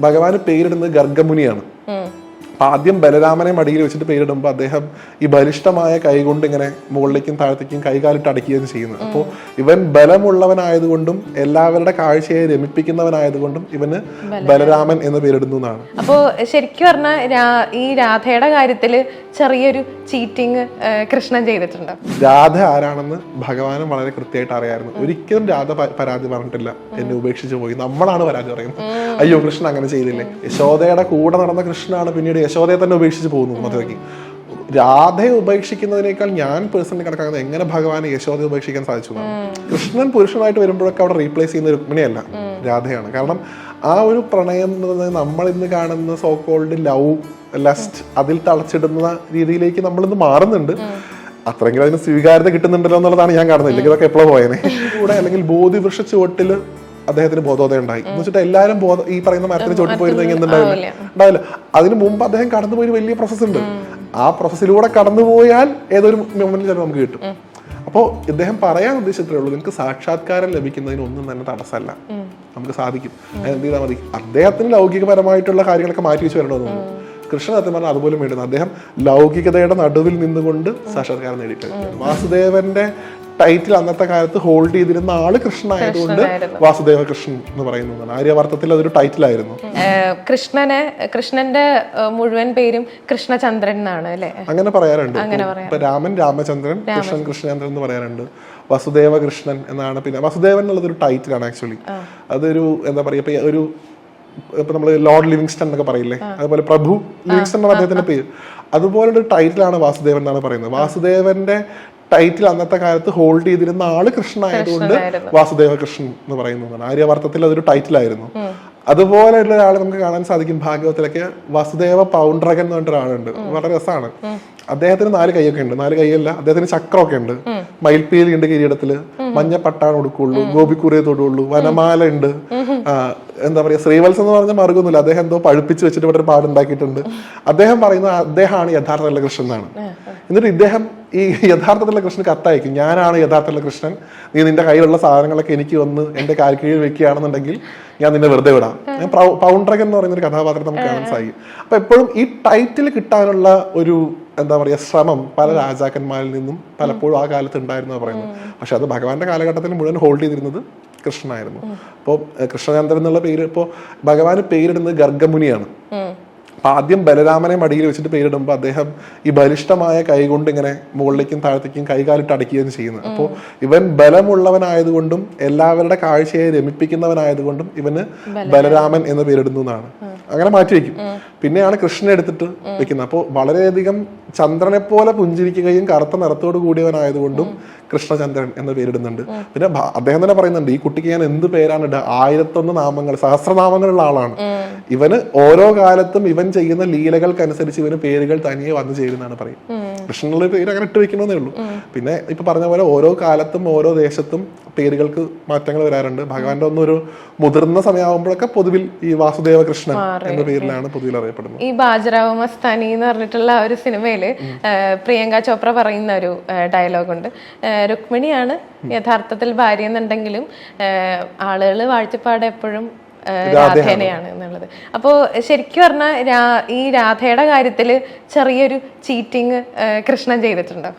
ഭഗവാന് പേരിടുന്നത് ഗർഗമുനിയാണ്. ആദ്യം ബലരാമനെ മടിയിൽ വെച്ചിട്ട് പേരിടുമ്പോൾ അദ്ദേഹം ഈ ബലിഷ്ടമായ കൈകൊണ്ട് ഇങ്ങനെ മുകളിലേക്കും താഴത്തേക്കും കൈകാലിട്ട് അടക്കുകയും ചെയ്യുന്നത്. അപ്പോൾ ഇവൻ ബലമുള്ളവനായതുകൊണ്ടും എല്ലാവരുടെ കാഴ്ചയെ രമിപ്പിക്കുന്നവനായതുകൊണ്ടും ഇവന് ബലരാമൻ. എന്ന് പേരിടുന്നു എന്നാണ്. അപ്പോൾ ശരിക്കും പറഞ്ഞാൽ ഈ രാധയുടെ കാര്യത്തിൽ ചെറിയൊരു ചീറ്റിംഗ് കൃഷ്ണൻ ചെയ്തിട്ടുണ്ട്. രാധ ആരാണെന്ന് ഭഗവാനും വളരെ കൃത്യമായിട്ട് അറിയായിരുന്നു. ഒരിക്കലും രാധ പരാതി പറഞ്ഞിട്ടില്ല. എന്നെ ഉപേക്ഷിച്ച് പോയി. നമ്മളാണ് പരാതി പറയുന്നത്. അയ്യോ കൃഷ്ണൻ അങ്ങനെ ചെയ്തില്ലേ? യശോദയുടെ കൂടെ നടന്ന കൃഷ്ണനാണ് പിന്നീട് യശോദയെ തന്നെ ഉപേക്ഷിച്ച് പോകുന്നു മധുരയ്ക്ക്. രാധയെ ഉപേക്ഷിക്കുന്നതിനേക്കാൾ ഞാൻ പേഴ്സണലി കണക്കാക്കുന്നത് എങ്ങനെ ഭഗവാനെ യശോദയെ ഉപേക്ഷിക്കാൻ സാധിച്ചു. കൃഷ്ണൻ പുരുഷനായിട്ട് വരുമ്പോഴൊക്കെ അവിടെ റീപ്ലേസ് ചെയ്യുന്ന രുക്മിണിയല്ല രാധയാണ്. കാരണം ആ ഒരു പ്രണയം എന്ന് പറയുന്നത് നമ്മൾ ഇന്ന് കാണുന്ന സോ കോൾഡ് ലവ് ലസ്റ്റ് അതിൽ തളച്ചിടുന്ന രീതിയിലേക്ക് നമ്മൾ ഇന്ന് മാറുന്നുണ്ട്. അത്രയെങ്കിലും അതിന് സ്വീകാര്യത കിട്ടുന്നുണ്ടല്ലോ എന്നുള്ളതാണ് ഞാൻ കാണുന്നത്. ഇല്ലെങ്കിൽ ഇതൊക്കെ എപ്പോഴും പോയേനെ? കൂടെ അല്ലെങ്കിൽ ബോധിവൃക്ഷ ചുവട്ടിൽ അദ്ദേഹത്തിന് ബോധോദയം ഉണ്ടായി. എന്ന് വെച്ചിട്ട് എല്ലാവരും ബോധ ഈ പറയുന്ന മരത്തിന് ചോട്ടിൽ പോയിരുന്നെങ്കിൽ എന്തുണ്ടാവില്ല ഉണ്ടാവില്ല അതിന് മുമ്പ് അദ്ദേഹം കടന്നുപോയ ഒരു വലിയ പ്രോസസ് ഉണ്ട്. ആ പ്രോസസ്സിലൂടെ കടന്നുപോയാൽ ഏതൊരു മെമ്മറി ചിലപ്പോൾ നമുക്ക് കിട്ടും. അപ്പോൾ ഇദ്ദേഹം പറയാൻ ഉദ്ദേശിച്ചത്രേ ഉള്ളൂ നിങ്ങൾക്ക് സാക്ഷാത്കാരം ലഭിക്കുന്നതിന് ഒന്നും തന്നെ തടസ്സമല്ല. നമുക്ക് സാധിക്കും. എന്ത് ചെയ്താൽ മതി. അദ്ദേഹത്തിന് ലൗകികപരമായിട്ടുള്ള കാര്യങ്ങളൊക്കെ മാറ്റി വെച്ച് വരണമെന്ന് തോന്നുന്നു. കൃഷ്ണൻ സത്യം പറഞ്ഞാൽ അതുപോലും വേണ്ടുന്നു അദ്ദേഹം ലൗകികതയുടെ നടുവിൽ നിന്നുകൊണ്ട് സാക്ഷാത്കാരം നേടിയിട്ടുണ്ട്. വാസുദേവന്റെ ടൈറ്റിൽ അന്നത്തെ കാലത്ത് ഹോൾഡ് ചെയ്തിരുന്ന ആൾ കൃഷ്ണനായതുകൊണ്ട് വാസുദേവ കൃഷ്ണൻ എന്ന് പറയുന്നതാണ് ആര്യവർത്തത്തിൽ അതൊരു ടൈറ്റിലായിരുന്നു ആയിരുന്നു. കൃഷ്ണനെ കൃഷ്ണന്റെ മുഴുവൻ പേരും കൃഷ്ണചന്ദ്രൻ എന്നാണ് അല്ലെ? അങ്ങനെ പറയാറുണ്ട്. ഇപ്പൊ രാമൻ രാമചന്ദ്രൻ കൃഷ്ണൻ കൃഷ്ണചന്ദ്രൻ എന്ന് പറയാറുണ്ട്. വസുദേവ കൃഷ്ണൻ എന്നാണ് പിന്നെ വസുദേവൻ എന്നുള്ളത് ഒരു ടൈറ്റിലാണ് ആക്ച്വലി അതൊരു എന്താ പറയുക ഇപ്പൊ ഒരു ഇപ്പൊ നമ്മൾ ലോർഡ് ലിവിങ്സ്റ്റൺ എന്നൊക്കെ പറയില്ലേ? അതുപോലെ പ്രഭു ലിവിങ്സ്റ്റൺ എന്നാണ് അദ്ദേഹത്തിന്റെ പേര്. അതുപോലൊരു ടൈറ്റിലാണ് വാസുദേവൻ എന്നാണ് പറയുന്നത്. വാസുദേവന്റെ ടൈറ്റിൽ അന്നത്തെ കാലത്ത് ഹോൾഡ് ചെയ്തിരുന്ന ആൾ കൃഷ്ണനായതുകൊണ്ട് വാസുദേവ കൃഷ്ണൻ എന്ന് പറയുന്നതാണ് ആര്യവർത്തത്തിൽ അതൊരു ടൈറ്റിലായിരുന്നു അതുപോലെയുള്ള ഒരാൾ നമുക്ക് കാണാൻ സാധിക്കും ഭാഗവത്തിലൊക്കെ വാസുദേവ പൗണ്ട്രകൻ എന്ന് പറഞ്ഞ ഒരാളുണ്ട്. വളരെ രസമാണ്. അദ്ദേഹത്തിന് നാല് കൈയൊക്കെ ഉണ്ട്. നാല് കൈയല്ല അദ്ദേഹത്തിന് ചക്രമൊക്കെ ഉണ്ട്. മയിൽപ്പീലി ഉണ്ട് കിരീടത്തിൽ. മഞ്ഞപ്പട്ടാണ് കൊടുക്കുള്ളൂ ഗോപിക്കുറിയെ തൊടുള്ളൂ വനമാല ഉണ്ട്. എന്താ പറയുക ശ്രീവത്സം എന്ന് പറഞ്ഞ മാർഗമൊന്നുമില്ല അദ്ദേഹം എന്തോ പഴുപ്പിച്ച് വെച്ചിട്ട് ഇവിടെ ഒരു പാടുണ്ടാക്കിയിട്ടുണ്ട്. അദ്ദേഹം പറയുന്നത് അദ്ദേഹമാണ് യഥാർത്ഥത്തിലുള്ള കൃഷ്ണൻ എന്നാണ്. എന്നിട്ട് ഇദ്ദേഹം ഈ യഥാർത്ഥത്തിലുള്ള കൃഷ്ണൻ കത്തയക്കും. ഞാനാണ് യഥാർത്ഥത്തിലുള്ള കൃഷ്ണൻ. നീ നിന്റെ കയ്യിലുള്ള സാധനങ്ങളൊക്കെ എനിക്ക് വന്ന് എന്റെ കാൽ കീഴിൽ വെക്കുകയാണെന്നുണ്ടെങ്കിൽ ഞാൻ നിന്നെ വെറുതെ വിടാം. ഞാൻ പ്രൗ- എന്ന് പറയുന്ന ഒരു കഥാപാത്രം നമുക്ക് കാണാൻ സാധിക്കും. അപ്പൊ എപ്പോഴും ഈ ടൈറ്റിൽ കിട്ടാനുള്ള ഒരു എന്താ പറയുക ശ്രമം പല രാജാക്കന്മാരിൽ നിന്നും പലപ്പോഴും ആ കാലത്ത് ഉണ്ടായിരുന്നു പറയുന്നത്. പക്ഷെ അത് ഭഗവാന്റെ കാലഘട്ടത്തിൽ മുഴുവൻ ഹോൾഡ് ചെയ്തിരുന്നത് കൃഷ്ണനായിരുന്നു. അപ്പോൾ കൃഷ്ണചന്ദ്രൻ എന്നുള്ള പേര് ഇപ്പോൾ ഭഗവാന് പേരിടുന്നത് ഗർഗമുനിയാണ്. ആദ്യം ബലരാമനെ മടിയിൽ വെച്ചിട്ട് പേരിടുമ്പോൾ അദ്ദേഹം ഈ ബലിഷ്ടമായ കൈകൊണ്ട് ഇങ്ങനെ മുകളിലേക്കും താഴത്തേക്കും കൈകാലിട്ട് അടയ്ക്കുകയാണ് ചെയ്യുന്നത്. അപ്പോൾ ഇവൻ ബലമുള്ളവനായതുകൊണ്ടും എല്ലാവരുടെ കാഴ്ചയെ രമിപ്പിക്കുന്നവനായതുകൊണ്ടും ഇവന് ബലരാമൻ. എന്ന് പേരിടുന്നു എന്നാണ്. അങ്ങനെ മാറ്റി വെക്കും പിന്നെയാണ് കൃഷ്ണനെ എടുത്തിട്ട് വെക്കുന്നത്. അപ്പോൾ വളരെയധികം ചന്ദ്രനെ പോലെ പുഞ്ചിരിക്കുകയും കറുത്ത നിറത്തോട് കൂടിയവനായതുകൊണ്ടും കൃഷ്ണചന്ദ്രൻ എന്ന് പേരിടുന്നുണ്ട്. പിന്നെ അദ്ദേഹം തന്നെ പറയുന്നുണ്ട് ഈ കുട്ടിക്ക് ഞാൻ എന്ത് പേരാണ് ഇടുക? ആയിരത്തൊന്ന് നാമങ്ങൾ സഹസ്രനാമങ്ങളുള്ള ആളാണ്. ഇവന് ഓരോ കാലത്തും ഇവൻ ചെയ്യുന്ന ലീലകൾക്കനുസരിച്ച് ഇവന് പേരുകൾ തനിയെ വന്നു ചേരുന്നതാണ് പറയും കൃഷ്ണനുള്ള പേര് അങ്ങനെ ഇട്ട് വെക്കണമെന്നേ ഉള്ളൂ. പിന്നെ ഇപ്പൊ പറഞ്ഞ പോലെ ഓരോ കാലത്തും ഓരോ ദേശത്തും പേരുകൾക്ക് മാറ്റങ്ങൾ വരാറുണ്ട്. ഭഗവാന്റെ ഒന്നും ഒരു മുതിർന്ന സമയമാകുമ്പോഴൊക്കെ പൊതുവിൽ ഈ വാസുദേവ കൃഷ്ണൻ എന്ന പേരിലാണ് പൊതുവിൽ അറിയപ്പെടുന്നത്. ഈ ബാജറാവ് മസ്താനി എന്ന് പറഞ്ഞിട്ടുള്ള ആ ഒരു സിനിമയിൽ പ്രിയങ്ക ചോപ്ര പറയുന്ന ഒരു ഡയലോഗുണ്ട്. രുക്മിണിയാണ് യഥാർത്ഥത്തിൽ ഭാര്യ എന്നുണ്ടെങ്കിലും ആളുകൾ വാഴ്ചപ്പാട് എപ്പോഴും രാധേനെയാണ് എന്നുള്ളത്. അപ്പോൾ ശരിക്കും പറഞ്ഞാൽ ഈ രാധയുടെ കാര്യത്തിൽ ചെറിയൊരു ചീറ്റിങ് കൃഷ്ണൻ ചെയ്തിട്ടുണ്ടോ?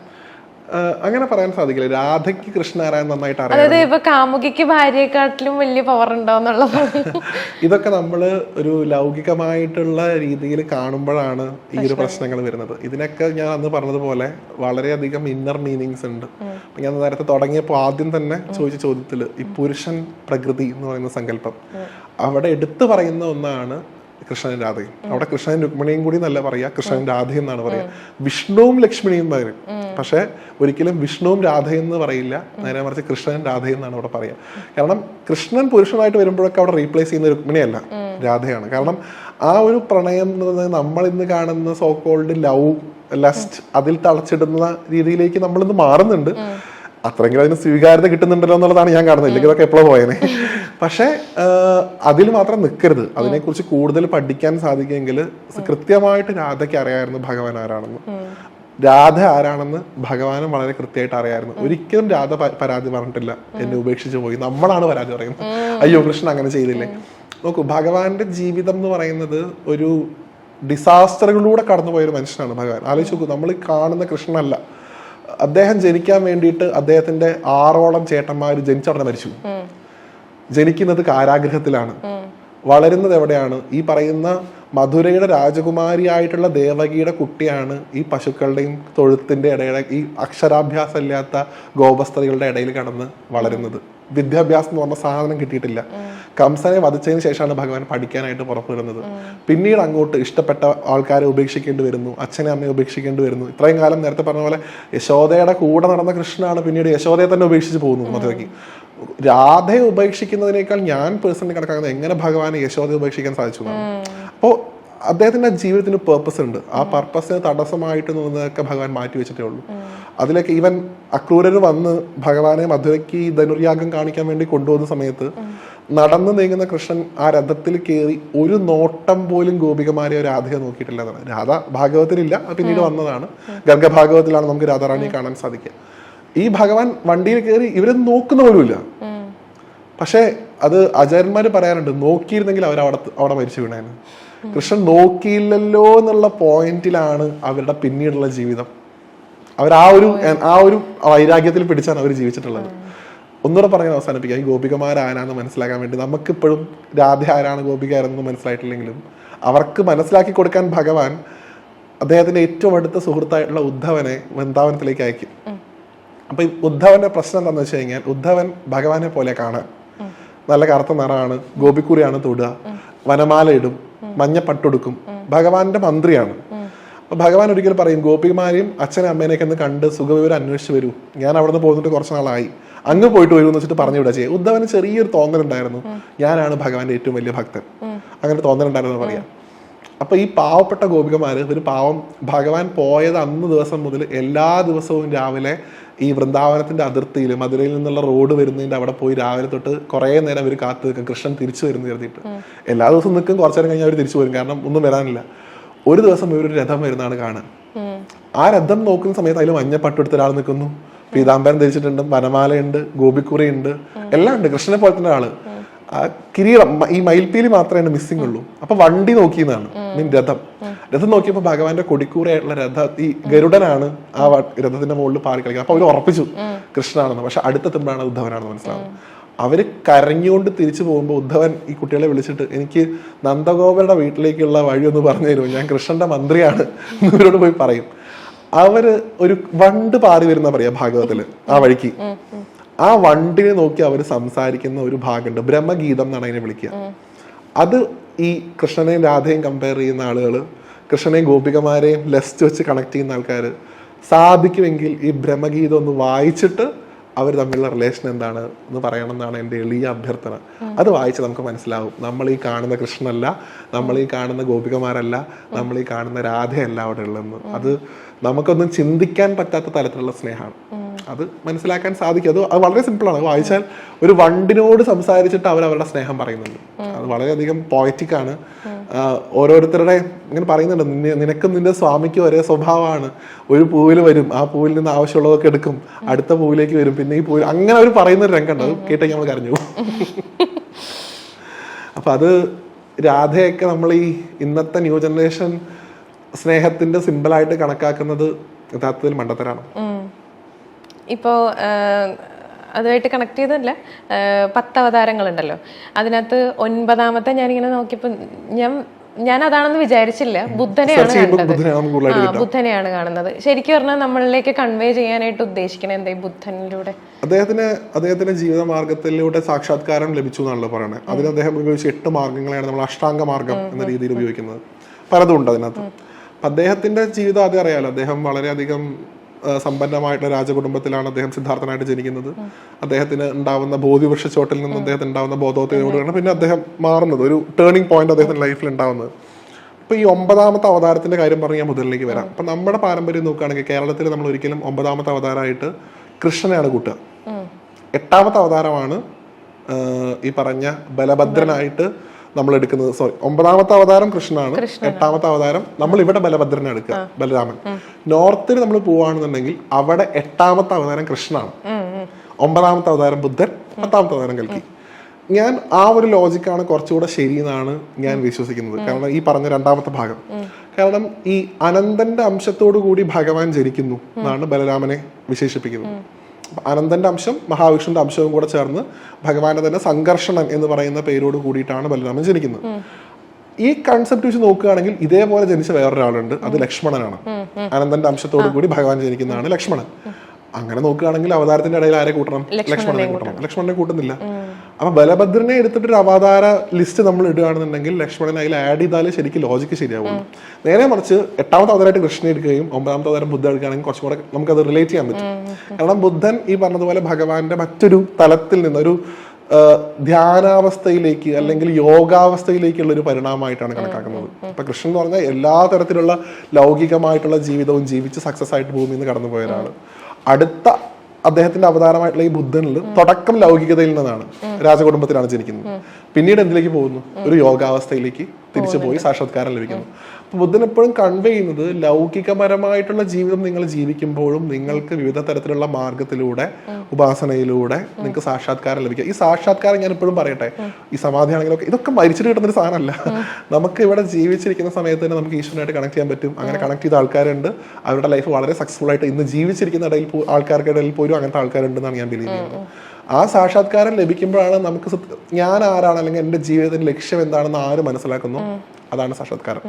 അങ്ങനെ പറയാൻ സാധിക്കില്ല. രാധയ്ക്ക് കൃഷ്ണനാരായണൻ നന്നായിട്ട് അറിയാം. ഇപ്പൊ കാമുകിക്ക് ഭാര്യയെക്കാട്ടിലും വലിയ പവർ ഉണ്ടോ എന്നുള്ളത്. ഇതൊക്കെ നമ്മൾ ഒരു ലൗകികമായിട്ടുള്ള രീതിയിൽ കാണുമ്പോഴാണ് ഈ ഒരു പ്രശ്നങ്ങൾ വരുന്നത്. ഇതിനൊക്കെ ഞാൻ അന്ന് പറഞ്ഞതുപോലെ വളരെയധികം ഇന്നർ മീനിങ്സ് ഉണ്ട്. ഞാൻ നേരത്തെ തുടങ്ങിയപ്പോൾ ആദ്യം തന്നെ ചോദിച്ച ചോദ്യത്തിൽ ഈ പുരുഷൻ പ്രകൃതി എന്ന് പറയുന്ന സങ്കല്പം. അവിടെ എടുത്തു പറയുന്ന ഒന്നാണ് കൃഷ്ണൻ രാധയും. അവിടെ കൃഷ്ണൻ രുക്മിണിയും കൂടി നല്ല പറയാ. കൃഷ്ണൻ രാധയും എന്നാണ് പറയാ. വിഷ്ണുവും ലക്ഷ്മണിയും പറയും. പക്ഷെ ഒരിക്കലും വിഷ്ണുവും രാധയെന്ന് എന്ന് പറയില്ല. നേരെ മറിച്ച് കൃഷ്ണൻ രാധയെന്നാണ് എന്നാണ് അവിടെ പറയാ. കാരണം കൃഷ്ണൻ പുരുഷനായിട്ട് വരുമ്പോഴൊക്കെ അവിടെ റീപ്ലേസ് ചെയ്യുന്ന രുക്മിണിയല്ല രാധയാണ്. കാരണം ആ ഒരു പ്രണയം എന്ന് പറയുന്നത് നമ്മൾ ഇന്ന് കാണുന്ന സോ കോൾഡ് ലവ് ലസ്റ്റ് അതിൽ തളച്ചിടുന്ന രീതിയിലേക്ക് നമ്മൾ ഇന്ന് മാറുന്നുണ്ട് അത്രയെങ്കിലും അതിന് സ്വീകാര്യത കിട്ടുന്നുണ്ടല്ലോ എന്നുള്ളതാണ് ഞാൻ കാണുന്നത്. ഇല്ലെങ്കിൽ അതൊക്കെ എപ്പോഴും പോയേനെ? പക്ഷേ അതിൽ മാത്രം നിൽക്കരുത് അതിനെക്കുറിച്ച് കൂടുതൽ പഠിക്കാൻ സാധിക്കുമെങ്കിൽ കൃത്യമായിട്ട് രാധയ്ക്ക് അറിയായിരുന്നു ഭഗവാൻ ആരാണെന്ന്. രാധ ആരാണെന്ന് ഭഗവാനും വളരെ കൃത്യമായിട്ട് അറിയായിരുന്നു ഒരിക്കലും രാധ പരാതി പറഞ്ഞിട്ടില്ല. എന്നെ ഉപേക്ഷിച്ചു പോയി. നമ്മളാണ് പരാതി പറയുന്നത്. അയ്യോ കൃഷ്ണൻ അങ്ങനെ ചെയ്തില്ലേ? നോക്കൂ ഭഗവാന്റെ ജീവിതം എന്ന് പറയുന്നത് ഒരു ഡിസാസ്റ്ററുകളിലൂടെ കടന്നുപോയ ഒരു മനുഷ്യനാണ് ഭഗവാൻ. ആലോചിച്ച് നോക്കൂ നമ്മൾ കാണുന്ന കൃഷ്ണനല്ല. അദ്ദേഹം ജനിക്കാൻ വേണ്ടിയിട്ട് അദ്ദേഹത്തിന്റെ ആറോളം ചേട്ടന്മാർ ജനിച്ചവിടെ മരിച്ചു. ജനിക്കുന്നത് കാരാഗ്രഹത്തിലാണ്. വളരുന്നത് എവിടെയാണ്? ഈ പറയുന്ന മധുരയുടെ രാജകുമാരിയായിട്ടുള്ള ദേവകിയുടെ കുട്ടിയാണ് ഈ പശുക്കളുടെയും തൊഴുത്തിന്റെ ഇടയിലെ ഈ അക്ഷരാഭ്യാസം ഇല്ലാത്ത ഗോപസ്ത്രീകളുടെ ഇടയിൽ കടന്ന് വളരുന്നത്. വിദ്യാഭ്യാസം എന്ന് പറഞ്ഞ സാധനം കിട്ടിയിട്ടില്ല. കംസനെ വധിച്ചതിന് ശേഷമാണ് ഭഗവാൻ പഠിക്കാനായിട്ട് പുറപ്പെടുന്നത്. പിന്നീട് അങ്ങോട്ട് ഇഷ്ടപ്പെട്ട ആൾക്കാരെ ഉപേക്ഷിക്കേണ്ടി വരുന്നു അച്ഛനെ അമ്മയെ ഉപേക്ഷിക്കേണ്ടി വരുന്നു. ഇത്രയും കാലം നേരത്തെ പറഞ്ഞ പോലെ യശോദയുടെ കൂടെ നടന്ന കൃഷ്ണനാണ് പിന്നീട് യശോദയെ തന്നെ ഉപേക്ഷിച്ച് പോകുന്നത് മധുരയ്ക്ക്. രാധയെ ഉപേക്ഷിക്കുന്നതിനേക്കാൾ ഞാൻ പേഴ്സണലി കണക്കാക്കുന്നത് എങ്ങനെ ഭഗവാനെ യശോദയെ ഉപേക്ഷിക്കാൻ സാധിച്ചു അപ്പോൾ അദ്ദേഹത്തിന്റെ ജീവിതത്തിന് പേർപ്പസ് ഉണ്ട്. ആ പർപ്പസിന് തടസ്സമായിട്ട് നിന്നതൊക്കെ ഭഗവാൻ മാറ്റി വെച്ചിട്ടേ ഉള്ളൂ. അതിലേക്ക് ഈവൻ അക്രൂരർ വന്ന് ഭഗവാനെ മധുരയ്ക്ക് ധനുര്യാഗം കാണിക്കാൻ വേണ്ടി കൊണ്ടുപോകുന്ന സമയത്ത് നടന്നു നീങ്ങുന്ന കൃഷ്ണൻ ആ രഥത്തിൽ കയറി ഒരു നോട്ടം പോലും ഗോപികമാരെ രാധയെ നോക്കിയിട്ടില്ല എന്നാണ്. രാധ ഭാഗവതത്തിലില്ല പിന്നീട് വന്നതാണ്. ഗർഗഭാഗവത്തിലാണ് നമുക്ക് രാധാറാണിയെ കാണാൻ സാധിക്കുക. ഈ ഭഗവാൻ വണ്ടിയിൽ കയറി ഇവരെ നോക്കുന്ന പോലുമില്ല. പക്ഷേ അത് ആചാര്യന്മാർ പറയാറുണ്ട് നോക്കിയിരുന്നെങ്കിൽ അവർ അവിടെ അവിടെ മരിച്ചു വീണേന്. കൃഷ്ണൻ നോക്കിയില്ലല്ലോ എന്നുള്ള പോയിന്റിലാണ് അവരുടെ പിന്നീടുള്ള ജീവിതം. അവർ ആ ഒരു ആ ഒരു വൈരാഗ്യത്തിൽ പിടിച്ചാണ് അവർ ജീവിച്ചിട്ടുള്ളത്. ഒന്നുകൂടെ പറയാൻ അവസാനിപ്പിക്കാം. ഈ ഗോപികമാർ മനസ്സിലാക്കാൻ വേണ്ടി നമുക്കിപ്പോഴും രാധ ആരാണ് ഗോപിക ആരെന്ന് മനസ്സിലായിട്ടില്ലെങ്കിലും അവർക്ക് മനസ്സിലാക്കി കൊടുക്കാൻ ഭഗവാൻ അദ്ദേഹത്തിന്റെ ഏറ്റവും അടുത്ത സുഹൃത്തായിട്ടുള്ള ഉദ്ധവനെ വൃന്ദാവനത്തിലേക്ക് അയക്കും. അപ്പൊ ഉദ്ധവന്റെ പ്രശ്നം എന്താണെന്ന് വെച്ച് കഴിഞ്ഞാൽ ഉദ്ധവൻ ഭഗവാനെ പോലെ കാണാൻ. നല്ല കറുത്ത നിറമാണ് ഗോപിക്കുറിയാണ് തൊടുക. വനമാല ഇടും. മഞ്ഞ പട്ടൊടുക്കും ഭഗവാന്റെ മന്ത്രിയാണ്. അപ്പൊ ഭഗവാൻ ഒരിക്കൽ പറയും ഗോപിമാരെയും അച്ഛനും അമ്മേനെയൊക്കെ ഒന്ന് കണ്ട് സുഖവിവരം അന്വേഷിച്ച് വരൂ. ഞാൻ അവിടെ നിന്ന് പോകുന്നിട്ട് കുറച്ച് നാളായി അങ്ങ് പോയിട്ട് വരൂ എന്ന് വെച്ചിട്ട് പറഞ്ഞു വിടാ ചെയ്യും. ഉദ്ധവന് ചെറിയൊരു തോന്നലുണ്ടായിരുന്നു. ഞാനാണ് ഭഗവാന്റെ ഏറ്റവും വലിയ ഭക്തൻ. അങ്ങനെ തോന്നലുണ്ടായിരുന്നു പറയാം. അപ്പൊ ഈ പാവപ്പെട്ട ഗോപികമാര് ഒരു പാവം ഭഗവാൻ പോയത് അന്ന് ദിവസം മുതൽ എല്ലാ ദിവസവും രാവിലെ ഈ വൃന്ദാവനത്തിന്റെ അതിർത്തിയിൽ മധുരയിൽ നിന്നുള്ള റോഡ് വരുന്നതിന്റെ അവിടെ പോയി രാവിലെ തൊട്ട് കുറേ നേരം അവർ കാത്തു നിൽക്കും. കൃഷ്ണൻ തിരിച്ചു വരുന്നു കരുതിയിട്ട്. എല്ലാ ദിവസവും നിൽക്കും. കുറച്ചു നേരം കഴിഞ്ഞാൽ അവർ തിരിച്ചു വരും. കാരണം ഒന്നും വരാനില്ല. ഒരു ദിവസം ഇവരൊരു രഥം വരുന്നതാണ് കാണാൻ. ആ രഥം നോക്കുന്ന സമയത്ത് അതിൽ മഞ്ഞ പട്ടെടുത്ത ഒരാൾ നിൽക്കുന്നു. പീതാംബരം ധരിച്ചിട്ടുണ്ട്. വനമാലയുണ്ട്. ഗോപിക്കുറിയുണ്ട്. എല്ലാം ഉണ്ട്. കൃഷ്ണനെ പോലെ തന്നെ ആൾ. ആ കിരീടം ഈ മയിൽപ്പീലി മാത്രമേ മിസ്സിംഗ് ഉള്ളൂ. അപ്പൊ വണ്ടി നോക്കിയെന്നാണ് മീൻ രഥം. രഥം നോക്കിയപ്പോ ഭഗവാന്റെ കൊടിക്കൂറയായിട്ടുള്ള രഥ ഈ ഗരുഡനാണ് ആ രഥത്തിന്റെ മുകളിൽ പാറി കളിക്കുന്നത്. അപ്പൊ അവർ ഉറപ്പിച്ചു കൃഷ്ണനാണെന്ന്. പക്ഷെ അടുത്തെത്തുമ്പോഴാണ് ഉദ്ധവനാണെന്ന് മനസ്സിലാവുന്നത്. അവർ കരഞ്ഞുകൊണ്ട് തിരിച്ചു പോകുമ്പോൾ ഉദ്ധവൻ ഈ കുട്ടികളെ വിളിച്ചിട്ട് എനിക്ക് നന്ദഗോപരുടെ വീട്ടിലേക്കുള്ള വഴി ഒന്ന് പറഞ്ഞു തരുമോ? ഞാൻ കൃഷ്ണന്റെ മന്ത്രിയാണ്. ഇവരോട് പോയി പറയും. അവർ ഒരു വണ്ട് പാറി വരുന്ന പറയാ ഭാഗവത്തിൽ ആ വഴിക്ക്. ആ വണ്ടിനെ നോക്കി അവർ സംസാരിക്കുന്ന ഒരു ഭാഗമുണ്ട്. ബ്രഹ്മഗീതം എന്നാണ് അതിനെ വിളിക്കുക. അത് ഈ കൃഷ്ണനെയും രാധയും കമ്പയർ ചെയ്യുന്ന ആളുകൾ കൃഷ്ണനെയും ഗോപികമാരെയും ലെസ്റ്റ് വെച്ച് കണക്ട് ചെയ്യുന്ന ആൾക്കാർ സാധിക്കുമെങ്കിൽ ഈ ബ്രഹ്മഗീതം ഒന്ന് വായിച്ചിട്ട് അവർ തമ്മിലുള്ള റിലേഷൻ എന്താണ് എന്ന് പറയണം എന്നാണ് എന്റെ എളിയ അഭ്യർത്ഥന. അത് വായിച്ച് നമുക്ക് മനസ്സിലാവും. നമ്മൾ ഈ കാണുന്ന കൃഷ്ണനല്ല നമ്മൾ ഈ കാണുന്ന ഗോപികമാരല്ല നമ്മൾ ഈ കാണുന്ന രാധയല്ല അവിടെ ഉള്ളതെന്ന് അത് നമുക്കൊന്നും ചിന്തിക്കാൻ പറ്റാത്ത തരത്തിലുള്ള സ്നേഹമാണ്. അത് മനസ്സിലാക്കാൻ സാധിക്കും. അത് അത് വളരെ സിമ്പിളാണ് വായിച്ചാൽ ഒരു വണ്ടിനോട് സംസാരിച്ചിട്ട് അവർ അവരുടെ സ്നേഹം പറയുന്നുണ്ട്. അത് വളരെയധികം പോയറ്റിക് ആണ്. ആഹ് ഓരോരുത്തരുടെ ഇങ്ങനെ പറയുന്നുണ്ട് നിനക്കും നിന്റെ സ്വാമിക്കും ഒരേ സ്വഭാവമാണ്. ഒരു പൂവിൽ വരും ആ പൂവിൽ നിന്ന് ആവശ്യമുള്ളതൊക്കെ എടുക്കും. അടുത്ത പൂവിലേക്ക് വരും. പിന്നെ ഈ പൂവിൽ അങ്ങനെ അവർ പറയുന്ന ഒരു രംഗമുണ്ട്. അത് കേട്ടെങ്കിൽ നമ്മൾ കരഞ്ഞു. അപ്പൊ അത് രാധയൊക്കെ നമ്മൾ ഈ ഇന്നത്തെ ന്യൂ ജനറേഷൻ സ്നേഹത്തിന്റെ സിമ്പിളായിട്ട് കണക്കാക്കുന്നത് യഥാർത്ഥത്തിൽ മണ്ടത്തരാണ്. ഇപ്പോൾ അതുമായിട്ട് കണക്ട് ചെയ്തല്ല പത്ത് അവതാരങ്ങളുണ്ടല്ലോ അതിനകത്ത് ഒൻപതാമത്തെ ഞാനിങ്ങനെ നോക്കിയപ്പോൾ ഞാൻ ഞാൻ അതാണെന്ന് വിചാരിച്ചില്ല ബുദ്ധനെയാണ് കാണുന്നത്. ബുദ്ധനെയാണ് കാണുന്നത്. ശരിക്കും പറഞ്ഞാൽ നമ്മളിലേക്ക് കൺവേ ചെയ്യാനായിട്ട് ഉദ്ദേശിക്കുന്നത് എന്താ ബുദ്ധനിലൂടെ. അദ്ദേഹത്തിന് അദ്ദേഹത്തിന്റെ ജീവിത മാർഗത്തിലൂടെ സാക്ഷാത്കാരം ലഭിച്ചു എന്നാണല്ലോ പറയുന്നത് അതിന് അദ്ദേഹം ഉപയോഗിച്ച എട്ട് മാർഗങ്ങളെയാണ് നമ്മൾ അഷ്ടാംഗ മാർഗം എന്ന രീതിയിൽ ഉപയോഗിക്കുന്നത്. പലതും ഉണ്ട് അതിനകത്ത്. അദ്ദേഹത്തിന്റെ ജീവിതം അതേ അറിയാലോ? അദ്ദേഹം വളരെയധികം സമ്പന്നമായിട്ടുള്ള രാജകുടുംബത്തിലാണ് അദ്ദേഹം സിദ്ധാർത്ഥനായിട്ട് ജനിക്കുന്നത്. അദ്ദേഹത്തിന് ഉണ്ടാവുന്ന ബോധ്യവൃക്ഷച്ചോട്ടിൽ നിന്ന് അദ്ദേഹത്തിന് ഉണ്ടാവുന്ന ബോധോത്തയോടുകൂടിയാണ് പിന്നെ അദ്ദേഹം മാറുന്നത്. ഒരു ടേണിംഗ് പോയിന്റ് അദ്ദേഹത്തിന്റെ ലൈഫിൽ ഉണ്ടാവുന്നത്. അപ്പൊ ഈ ഒമ്പതാമത്തെ അവതാരത്തിന്റെ കാര്യം പറഞ്ഞ് ഞാൻ മുതലിലേക്ക് വരാം. അപ്പൊ നമ്മുടെ പാരമ്പര്യം നോക്കുകയാണെങ്കിൽ കേരളത്തിൽ നമ്മൾ ഒരിക്കലും ഒമ്പതാമത്തെ അവതാരമായിട്ട് കൃഷ്ണനെയാണ് കൂട്ടുക. എട്ടാമത്തെ അവതാരമാണ് ഈ പറഞ്ഞ ബലഭദ്രനായിട്ട് നമ്മൾ എടുക്കുന്നത് സോറി ഒമ്പതാമത്തെ അവതാരം കൃഷ്ണനാണ്. എട്ടാമത്തെ അവതാരം നമ്മൾ ഇവിടെ ബലഭദ്രനെ എടുക്കുക ബലരാമൻ. നോർത്തിൽ നമ്മൾ പോവാണെന്നുണ്ടെങ്കിൽ അവിടെ എട്ടാമത്തെ അവതാരം കൃഷ്ണനാണ്. ഒമ്പതാമത്തെ അവതാരം ബുദ്ധൻ പത്താമത്തെ അവതാരം കൽക്കി. ഞാൻ ആ ഒരു ലോജിക്കാണ് കുറച്ചുകൂടെ ശരി എന്നാണ് ഞാൻ വിശ്വസിക്കുന്നത്. കാരണം ഈ പറഞ്ഞ രണ്ടാമത്തെ ഭാഗം. കാരണം ഈ അനന്തന്റെ അംശത്തോടു കൂടി ഭഗവാൻ ജനിക്കുന്നു എന്നാണ് ബലരാമനെ വിശേഷിപ്പിക്കുന്നത്. അനന്തന്റെ അംശം മഹാവിഷ്ണുവിന്റെ അംശവും കൂടെ ചേർന്ന് ഭഗവാന്റെ തന്നെ സംഘർഷണം എന്ന് പറയുന്ന പേരോട് കൂടിയിട്ടാണ് ബലരാമൻ ജനിക്കുന്നത്. ഈ കൺസെപ്റ്റ് വെച്ച് നോക്കുകയാണെങ്കിൽ ഇതേപോലെ ജനിച്ച വേറൊരാളുണ്ട് അത് ലക്ഷ്മണനാണ്. അനന്തന്റെ അംശത്തോടു കൂടി ഭഗവാൻ ജനിക്കുന്നതാണ് ലക്ഷ്മണൻ. അങ്ങനെ നോക്കുകയാണെങ്കിൽ അവതാരത്തിന്റെ ഇടയിൽ ആരെ കൂട്ടണം? ലക്ഷ്മണനെ കൂട്ടണം. ലക്ഷ്മണനെ കൂട്ടുന്നില്ല. അപ്പൊ ബലഭദ്രനെ എടുത്തിട്ട് ഒരു അവതാര ലിസ്റ്റ് നമ്മൾ ഇടുകയാണെന്നുണ്ടെങ്കിൽ ലക്ഷ്മണനെ അതിൽ ആഡ് ചെയ്താലേ ശരിക്കും ലോജിക്ക് ശരിയാവുള്ളൂ. നേരെ മറിച്ച് എട്ടാമത്തെ അവതാരമായിട്ട് കൃഷ്ണൻ എടുക്കുകയും ഒമ്പതാമത്തെ അവതാരം ബുദ്ധ എടുക്കുകയാണെങ്കിൽ കുറച്ചും കൂടെ നമുക്കത് റിലേറ്റ് ചെയ്യാൻ പറ്റും. കാരണം ബുദ്ധൻ ഈ പറഞ്ഞതുപോലെ ഭഗവാന്റെ മറ്റൊരു തലത്തിൽ നിന്ന് ഒരു ധ്യാനാവസ്ഥയിലേക്ക് അല്ലെങ്കിൽ യോഗാവസ്ഥയിലേക്കുള്ള ഒരു പരിണാമമായിട്ടാണ് കണക്കാക്കുന്നത്. ഇപ്പൊ കൃഷ്ണൻ എന്ന് പറഞ്ഞാൽ എല്ലാ തരത്തിലുള്ള ലൗകികമായിട്ടുള്ള ജീവിതവും ജീവിച്ച് സക്സസ് ആയിട്ട് ഭൂമിയിൽ നിന്ന് കടന്നു പോയ ഒരാൾ അടുത്ത അദ്ദേഹത്തിന്റെ അവതാരമായിട്ടുള്ള ഈ ബുദ്ധനിൽ തുടക്കം ലൗകികതയിൽ നിന്നാണ് രാജകുടുംബത്തിലാണ് ജനിക്കുന്നത്. പിന്നീട് എന്തിലേക്ക് പോകുന്നു? ഒരു യോഗാവസ്ഥയിലേക്ക് തിരിച്ചു പോയി സാക്ഷാത്കാരം ലഭിക്കുന്നു. എപ്പോഴും കൺവേ ചെയ്യുന്നത് ലൗകികപരമായിട്ടുള്ള ജീവിതം നിങ്ങൾ ജീവിക്കുമ്പോഴും നിങ്ങൾക്ക് വിവിധ തരത്തിലുള്ള മാർഗത്തിലൂടെ ഉപാസനയിലൂടെ നിങ്ങൾക്ക് സാക്ഷാത്കാരം ലഭിക്കുക ഈ സാക്ഷാത്കാരം ഞാൻ എപ്പോഴും പറയട്ടെ ഈ സമാധി ആണെങ്കിലൊക്കെ ഇതൊക്കെ മരിച്ചിട്ട് കിട്ടുന്ന ഒരു സാധനമല്ല. നമുക്ക് ഇവിടെ ജീവിച്ചിരിക്കുന്ന സമയത്ത് തന്നെ നമുക്ക് ഈശ്വരനായിട്ട് കണക്ട് ചെയ്യാൻ പറ്റും. അങ്ങനെ കണക്ട് ചെയ്ത ആൾക്കാരുണ്ട്. അവരുടെ ലൈഫ് വളരെ സക്സസ്ഫുൾ ആയിട്ട് ഇന്ന് ജീവിച്ചിരിക്കുന്ന ഇടയിൽ ആൾക്കാർക്ക് ഇടയിൽ പോലും അങ്ങനത്തെ ആൾക്കാരുണ്ടെന്നാണ് ഞാൻ ബിലീവ് ചെയ്യുന്നത്. ആ സാക്ഷാത്കാരം ലഭിക്കുമ്പോഴാണ് നമുക്ക് ഞാൻ ആരാണ് അല്ലെങ്കിൽ എന്റെ ജീവിതത്തിന്റെ ലക്ഷ്യം എന്താണെന്ന് ആര് മനസ്സിലാക്കുന്നു. അതാണ് സാക്ഷാത്കാരം.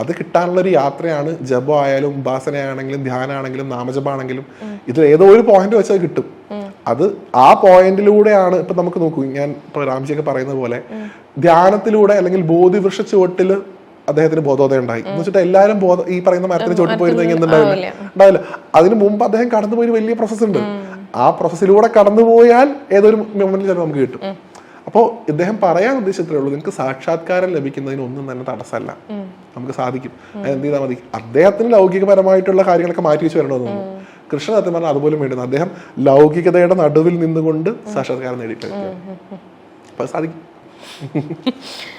അത് കിട്ടാനുള്ള ഒരു യാത്രയാണ് ജപം ആയാലും ഉപാസനയാണെങ്കിലും ധ്യാനാണെങ്കിലും നാമജപാണെങ്കിലും. ഇതിൽ ഏതോ ഒരു പോയിന്റ് വെച്ചത് കിട്ടും. അത് ആ പോയിന്റിലൂടെയാണ് ഇപ്പൊ നമുക്ക് നോക്കൂ. ഞാൻ ഇപ്പൊ രാംജിയൊക്കെ പറയുന്ന പോലെ ധ്യാനത്തിലൂടെ അല്ലെങ്കിൽ ബോധിവൃക്ഷ ചുവട്ടിൽ അദ്ദേഹത്തിന് ബോധോദയം ഉണ്ടായി എന്ന് വെച്ചിട്ട് എല്ലാവരും ബോധ ഈ പറയുന്ന മരത്തിന് ചോട്ടിൽ പോയിരുന്നെങ്കിൽ എന്തുണ്ടാവില്ല? ഉണ്ടാവില്ല. അതിന് മുമ്പ് അദ്ദേഹം കടന്നുപോയ വലിയ പ്രോസസ് ഉണ്ട്. ആ പ്രോസസ്സിലൂടെ കടന്നുപോയാൽ ഏതൊരു മൊമെന്റിൽ ചിലപ്പോൾ നമുക്ക് കിട്ടും. അപ്പോൾ ഇദ്ദേഹം പറയാൻ ഉദ്ദേശിച്ചത്രേ ഉള്ളൂ നിങ്ങൾക്ക് സാക്ഷാത്കാരം ലഭിക്കുന്നതിന് ഒന്നും തന്നെ തടസ്സമല്ല നമുക്ക് സാധിക്കും. എന്ത് ചെയ്താൽ മതി? അദ്ദേഹത്തിന് ലൗകികപരമായിട്ടുള്ള കാര്യങ്ങളൊക്കെ മാറ്റി വെച്ച് വരണമെന്ന് തോന്നുന്നു. കൃഷ്ണൻ സത്യം പറഞ്ഞാൽ അതുപോലും വേണ്ടുന്നു അദ്ദേഹം ലൗകികതയുടെ നടുവിൽ നിന്നുകൊണ്ട് സാക്ഷാത്കാരം നേടിയിട്ടുണ്ട് അപ്പൊ സാധിക്കും.